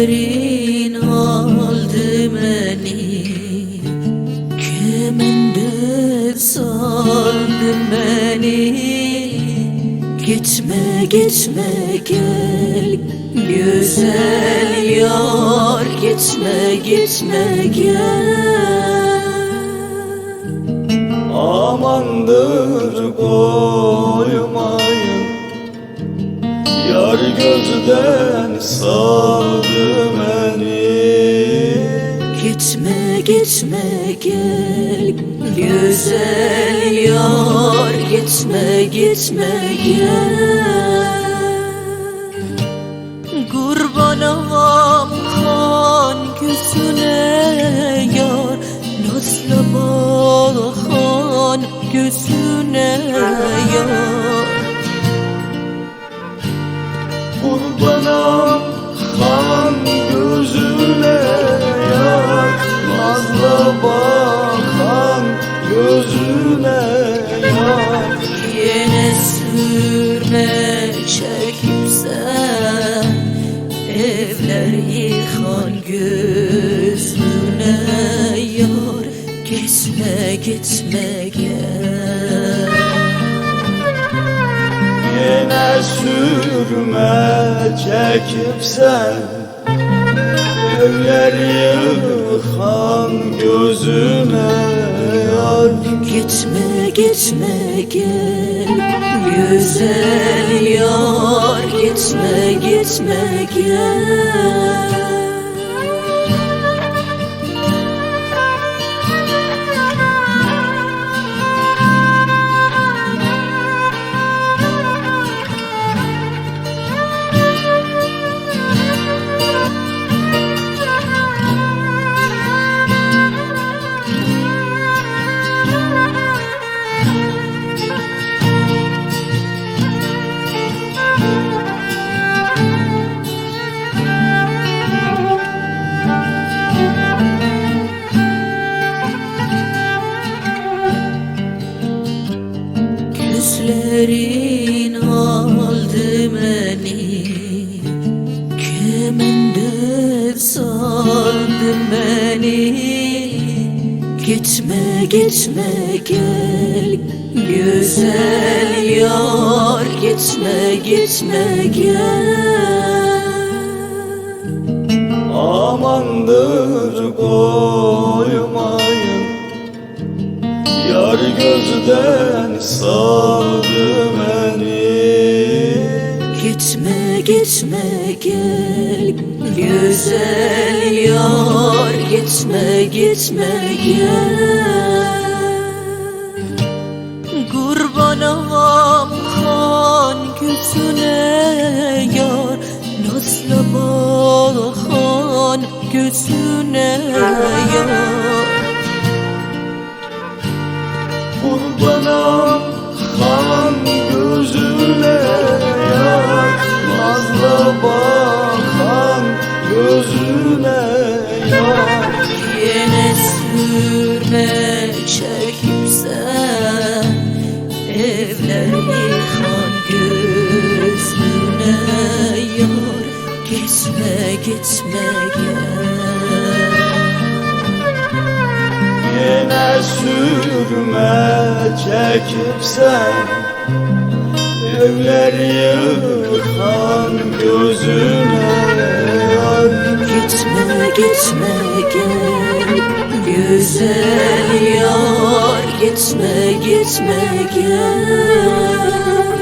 ellerin aldı beni. Kemende sandı beni? Gitme gitme gel. Güzel yar Gitme gitme gel. Amandır koyma Yar gözden saldı beni. Gitme gitme gel Güzel yar. Gitme gitme gel. Kurbanam kan gözüne yar. Nazlı bakan gözüne yar sen Evler yıkan gözüne yar Gitme gitme gel. Yine sürme çekip sen. Evler yıkan gözüne yar Gitme gitme gel. Güzel yar Gitme gitme gel saldı beni. Gitme gitme gel. Güzel yar Gitme gitme gel. Amandır koymayın. Yar gözden saldı beni. Gitme gitme gel Güzel yar Gitme gitme gel. Kurbanam kan gözüne yar Nazlı bakan gözüne yar Evler yıkan gözüne yar Gitme gitme gel. Yine sürme çekip sen. Evler yıkan gözüne. Yar Gitme gitme gel. Güzel yar Gitme gitme gel